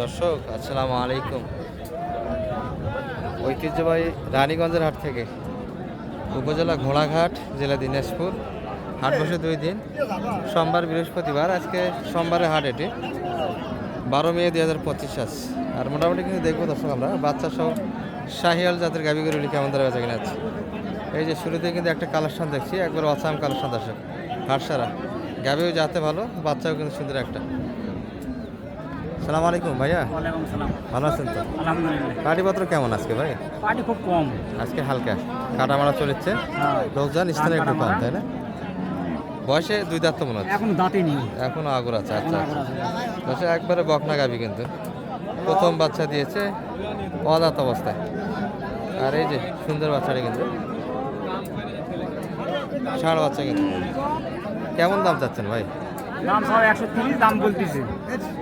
দর্শক, আসসালামু আলাইকুম। ঐতিহ্যবাহী রানীগঞ্জের হাট থেকে উপজেলা ঘোড়াঘাট, জেলা দিনাজপুর। হাট বসে দুই দিন। সোমবার, বৃহস্পতিবার, আজকে সোমবারের হাট এটি। বারো মে দুই হাজার পঁচিশ আস আর মোটামুটি কিন্তু দেখব দর্শক আমরা, বাচ্চা সহ শাহিয়াল জাতের গাভি গরুলি কেমন ধরে বেচা কিনা আছে এই যে শুরুতে কিন্তু একটা কালেকশন দেখছি, একবার অসাম কালেকশন দর্শক। হাট সারা গাভিও যাতে ভালো, বাচ্চাও কিন্তু সুন্দর একটা। সালাম আলাইকুম ভাইয়া। ভালো আছেন তো? আলহামদুলিল্লাহ। কাটিপত্র কেমন আজকে ভাই পার্টি খুব কম। আজকে হালকা। কাটা মারা চলেছে। হ্যাঁ। লোকজন স্থানে একটু কম তাই না? বয়সে দুই দাঁত তো মনে হচ্ছে। এখন দাঁতে নেই। এখনও আগর আছে আচ্ছা আচ্ছা। দশে একবারে বকনা গাবি কিন্তু। প্রথম বাচ্চা দিয়েছে অদাত অবস্থায়। আর এই যে সুন্দর বাচ্চাটা কিন্তু। ষাঁড় বাচ্চা কিন্তু। কেমন দাম চাচ্ছেন ভাই? দাম সব একশো তিরিশ দাম বলতেছে।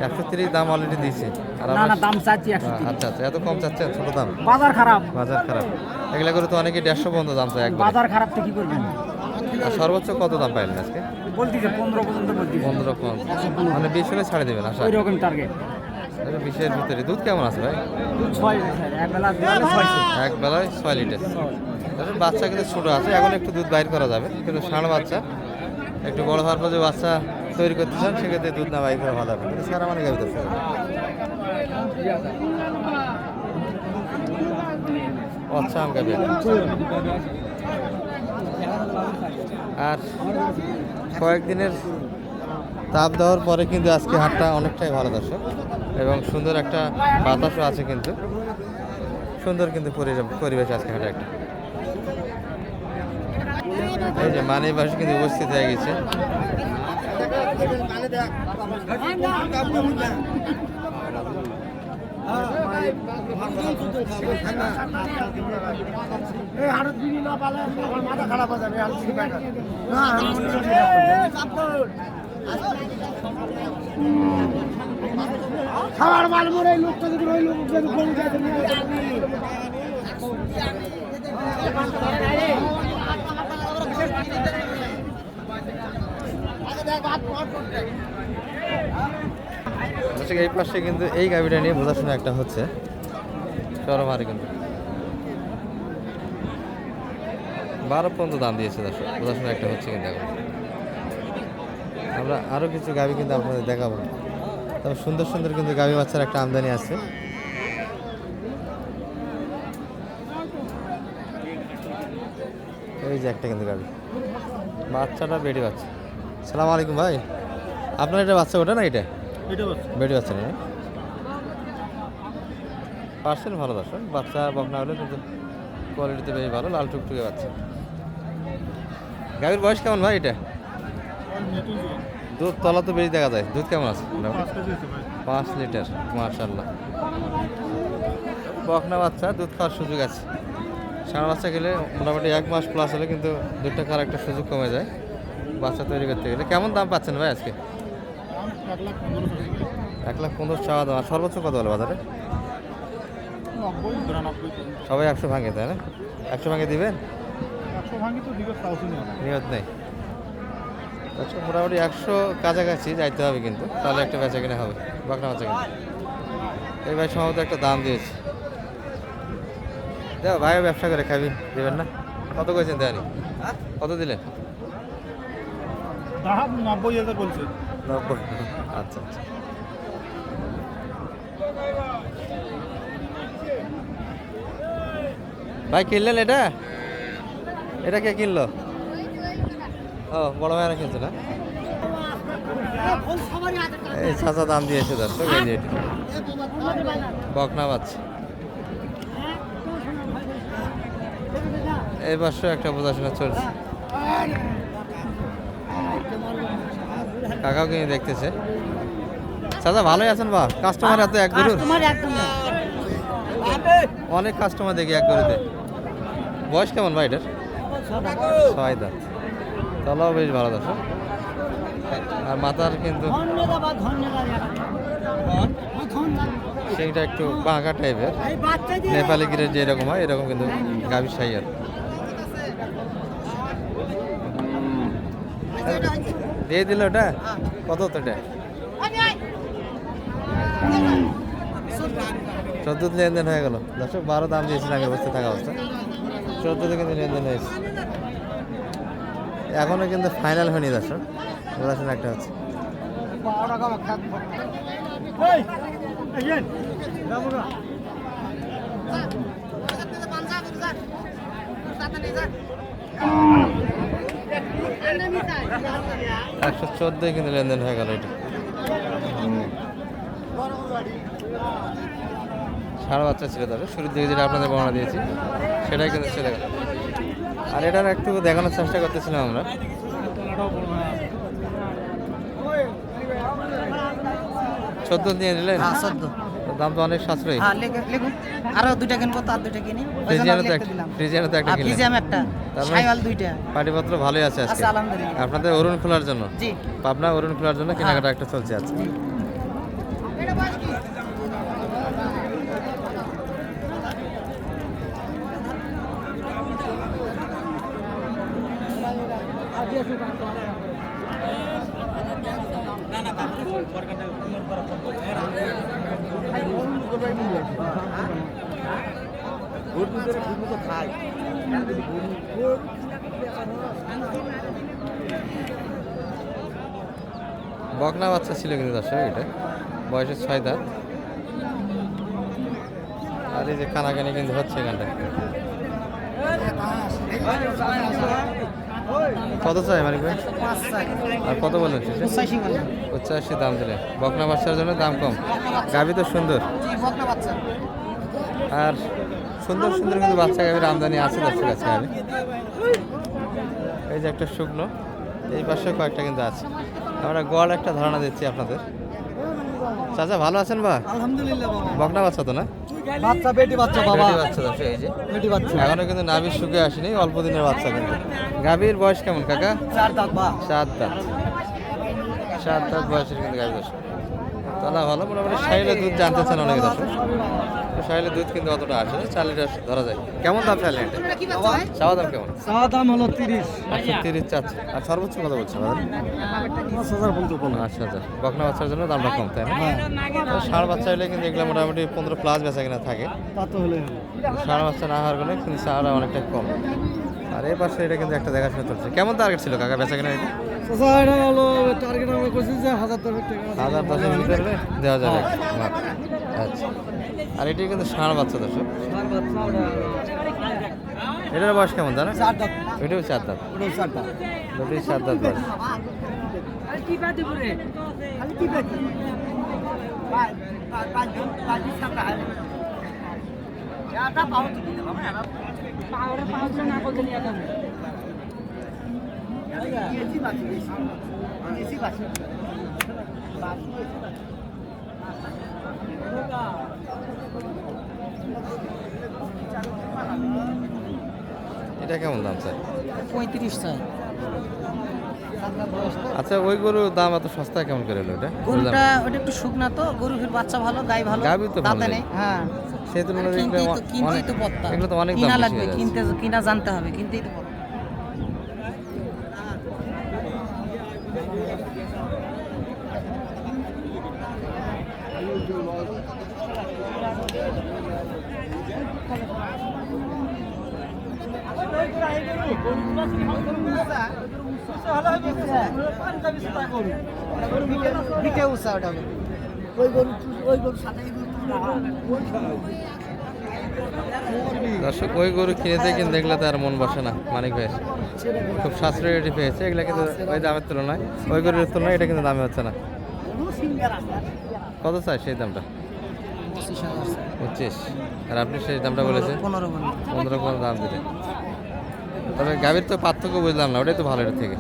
একশো তিরিশ দাম অলরেডি দিয়েছে। আর না না দাম চাচ্ছি একশো আচ্ছা আচ্ছা এত কম চাচ্ছেন? ছোট দাম? বাজার খারাপ। বাজার খারাপ। এগুলা করে তো অনেকে দেড়শো পর্যন্ত দাম চায় একবার। বাজার খারাপ তো কি করবেন? আর সর্বোচ্চ কত দাম পাইলেন আজকে? বলতেছে পনেরো পর্যন্ত বলতেছে। পনেরো পর্যন্ত। মানে বিশ হলে ছাড়ে দেবেন আশা। ওই রকম টার্গেট বিশের ভিতরে দুধ কেমন আছে ভাই? এক বেলায় ছয় লিটার। বাচ্চা কিন্তু ছোটো আছে এখন একটু দুধ বাইর করা যাবে। কিন্তু ষাঁড় বাচ্চা একটু বড় হওয়ার পর যে বাচ্চা তৈরি করতে চান সেক্ষেত্রে দুধ না বাইর করা ভালো হবে কিন্তু সারা মানে দর্শক আচ্ছা আম আর কয়েকদিনের তাপ দেওয়ার পরে কিন্তু আজকে হাটটা অনেকটাই ভালো দর্শক এবং সুন্দর একটা বাতাসও আছে কিন্তু। সুন্দর কিন্তু পরি- পরিবেশ আজকে হাটে একটা। এই যে মানি বাস কিন্তু উপস্থিত হয়ে গেছে। খাবার মাল মরে লোকটা যদি ওই লোক যদি এই পাশে কিন্তু এই গাড়িটা নিয়ে বোঝাশোনা একটা হচ্ছে। সরম আর কিন্তু। বারো পর্যন্ত দাম দিয়েছে দর্শক, বোঝাশোনা একটা হচ্ছে কিন্তু এখন। আমরা আরও কিছু গাবি কিন্তু আপনাদের দেখাবো। তবে সুন্দর সুন্দর কিন্তু গাবি বাচ্চার একটা আমদানি আছে। এই যে একটা কিন্তু গাবি। বাচ্চাটা বেড়ে বাচ্চা। সালাম আলাইকুম ভাই। আপনার এটা বাচ্চা ওটা না এটা? বেডি বাচ্চা। নেই পার্সেন্ট ভালো দর্শক বাচ্চা বকনা হলে কিন্তু কোয়ালিটিতে বেশ ভালো লাল টুকটুকে বাচ্চা। গাভীর বয়স কেমন ভাই এটা? দুধ। তলা তো বেশি দেখা যায়। দুধ কেমন আছে? পাঁচ লিটার মার্শাল্লাহ বকনা বাচ্চা দুধ খাওয়ার সুযোগ আছে। সারা বাচ্চা গেলে মোটামুটি এক মাস প্লাস হলে কিন্তু দুধটা খাওয়ার একটা সুযোগ কমে যায়। বাচ্চা তৈরি করতে গেলে। কেমন দাম পাচ্ছেন ভাই আজকে? এক লাখ পনেরো চাওয়া দাম। সর্বোচ্চ কত হলো বাজারে? সবাই একশো ভাঙে, তাই না? একশো ভাঙে দিবেন? নিয়ত নেই। আচ্ছা মোটামুটি একশো কাছাকাছি যাইতে হবে কিন্তু। তাহলে একটা বেচা কিনা হবে বাকনা বেচা কিনা। এই ভাই সম্ভবত একটা দাম দিয়েছে। দেখো ভাইও ব্যবসা করে খাবি, দেবেন না? কত করেছেন দেয়নি কত দিলেন? নব্বই হাজার আচ্ছা আচ্ছা। ভাই, কিনলেন এটা? এটা কে কিনলো? ও, বড় ভাইরা কিনছে না? এই চাচা দাম দিয়েছে দর্শক এই যে বকনা বাচ্চা এই পাশে একটা বোঝাশোনা চলছে। কাকাও কিনে দেখতেছে। চাচা ভালোই আছেন বা? কাস্টমার এত এক গরুর? অনেক কাস্টমার দেখি এক গরুতে। বয়স কেমন ভাই এটার? ছয় দাঁত। বেশ ভালো দশ আর মাথার কিন্তু সেইটা একটু বাঁকা টাইপের। নেপালি গিরে যে এরকম হয় এরকম কিন্তু গাভীর সাই আর দিয়ে দিল ওটা কত তো এটা চোদ্দোতে লেনদেন হয়ে গেল দর্শক বারো দাম দিয়েছিল আগে বসতে থাকা অবস্থা চোদ্দোতে কিন্তু লেনদেন হয়েছে এখনও কিন্তু ফাইনাল হয়নি দর্শক বোঝাশোনা একটা হচ্ছে। একশো চোদ্দোই কিন্তু লেনদেন হয়ে গেল এটা। সারা বাচ্চা ছিল তবে শুরুর দিকে যেটা আপনাদের বর্ণনা দিয়েছি, সেটাই কিন্তু চলে গেল আর এটার একটু দেখানোর চেষ্টা করতেছিলাম আমরা। চোদ্দ দিয়ে নিলেন হ্যাঁ চোদ্দ। দাম তো অনেক সাশ্রয়ী। হ্যাঁ আরও দুইটা কিনবো তার দুইটা কিনি। ফ্রিজিয়ানো তো একটা ফ্রিজিয়ানো তো একটা আর কিনলেন একটা মানে- দুইটা। পাটিপত্র ভালোই আছে আজকে। আচ্ছা আলহামদুলিল্লাহ। আপনাদের অরুণ খোলার জন্য? জি। পাবনা অরুণ খোলার জন্য কেনাকাটা একটা চলছে আছে জি। বকনা বাচ্চা ছিল কিন্তু দর্শক এটা। বয়সের ছয় দাঁত। আর এই যে কানাকানি কিন্তু হচ্ছে এখানটা কত চাই মানে ভাই? আর কত বলে পঁচাশি দাম দিলে। বকনা বাচ্চার জন্য দাম কম। গাবি তো সুন্দর। আর সুন্দর সুন্দর কিন্তু বাচ্চা গাভির আমদানি আছে দর্শক কাছে গাভি। এই যে একটা শুকনো এই পাশে কয়েকটা কিন্তু আছে। আমরা গড় একটা ধারণা দিচ্ছি আপনাদের। চাচা ভালো আছেন বা? আলহামদুলিল্লাহ বাবা বকনা বাচ্চা তো না? বাচ্চা বেটি বাচ্চা বাবা। বেটি বাচ্চা তো এই যে। বেটি বাচ্চা। এখনও কিন্তু নাভির সুখে আসেনি অল্প দিনের বাচ্চা কিন্তু। গাভীর বয়স কেমন কাকা? চার দাঁত বা সাত দাঁত। সাত দাঁত বয়সের কিন্তু গাভীর দর্শক তলা ভালো মোটামুটি সাইলে দুধ জানতে চান অনেক দর্শক সাইলে দুধ কিন্তু অতটা আসে না, চার লিটার ধরা যায়। কেমন দাম চাইলেন এটা? চাওয়া দাম কেমন? চা দাম হলো তিরিশ। তিরিশ চাচ্ছে। আর সর্বোচ্চ কত বলছে পাঁচ হাজার পর্যন্ত আচ্ছা আচ্ছা বকনা বাচ্চার জন্য দামটা কম তাই না? তো ষাঁড় বাচ্চা হলে কিন্তু এগুলো মোটামুটি পনেরো প্লাস বেচা কিনা থাকে। তা তো হলে ষাঁড় বাচ্চা না হওয়ার কারণে কিন্তু ষাঁড় অনেকটা কম। আর এই পাশে এটা কিন্তু একটা দেখাশোনা চলছে। কেমন টার্গেট ছিল কাকা বেচা কিনা এটা হলো টার্গেট আমরা করছি যে হাজার হাজার দশের ভিতরে দেওয়া যাবে আচ্ছা। আর এটি কিন্তু ষাঁড় বাচ্চা দর্শক। এটার বয়স কেমন জানা? এটাও চার দাঁত। দুটোই চার দাঁত বয়স। এটা কেমন দাম স্যার? পঁয়ত্রিশ চাই আচ্ছা ওই গরুর দাম এত সস্তা কেমন করে এলো এটা? গরুটা ওটা একটু শুকনা তো গরুর বাচ্চা ভালো গাই ভালো গাভী তো দাঁতে নেই। হ্যাঁ। সেই তুলনায় এগুলো এগুলো তো অনেক দাম কিনা লাগবে। কিনতে কিনা জানতে হবে কিনতেই তো পড়তা। পিঠে উষা ওটা হবে। দর্শক ওই গরু কিনেতে কিন্তু দেখলে তার মন বসে না মানিক ভাইয়ের। খুব সাশ্রয়ী রেটে পেয়েছে এগুলো কিন্তু ওই দামের তুলনায় ওই গরুর তুলনায় এটা কিন্তু দামে হচ্ছে না। কত চাই সেই দামটা? পঁচিশ। আর আপনি সেই দামটা বলেছেন? পনেরো পনেরো দাম দিলেন। তবে গাভীর তো পার্থক্য বুঝলাম না ওটাই তো ভালো এটার থেকে।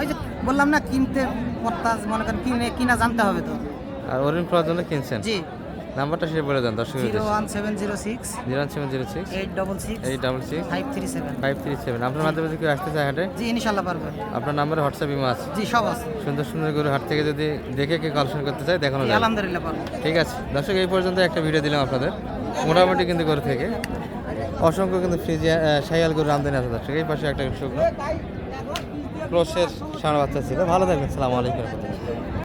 ওই যে বললাম না কিনতে মনে করেন কিনে কিনা জানতে হবে তো। আর অরুণ ফ্লার জন্য কিনছেন? জি। নাম্বারটা সে বলে দেন দর্শক zero one seven zero six zero seven zero six. Eight double six eight double six. Five three seven. Five three seven. আপনার মাধ্যমে যদি কেউ আসতে চায় হাটে? জি ইনশাল্লাহ পারবে। আপনার নাম্বারে হোয়াটসঅ্যাপ ইমো আছে। জি সব আছে। সুন্দর সুন্দর গরু হাট থেকে যদি দেখে কেউ কালেকশন করতে চায় দেখানো যায় আলহামদুলিল্লাহ পারবে। ঠিক আছে। দর্শক এই পর্যন্ত একটা ভিডিও দিলাম আপনাদের। মোটামুটি কিন্তু গরু থেকে। অসংখ্য কিন্তু ফ্রিজিয়া সাইয়াল গরু আমদানি আছে দর্শক। এই পাশে একটা শুকনো ক্রোশের সাড়ে বাচ্চা ছিল। ভালো থাকবেন। সালাম আলাইকুম।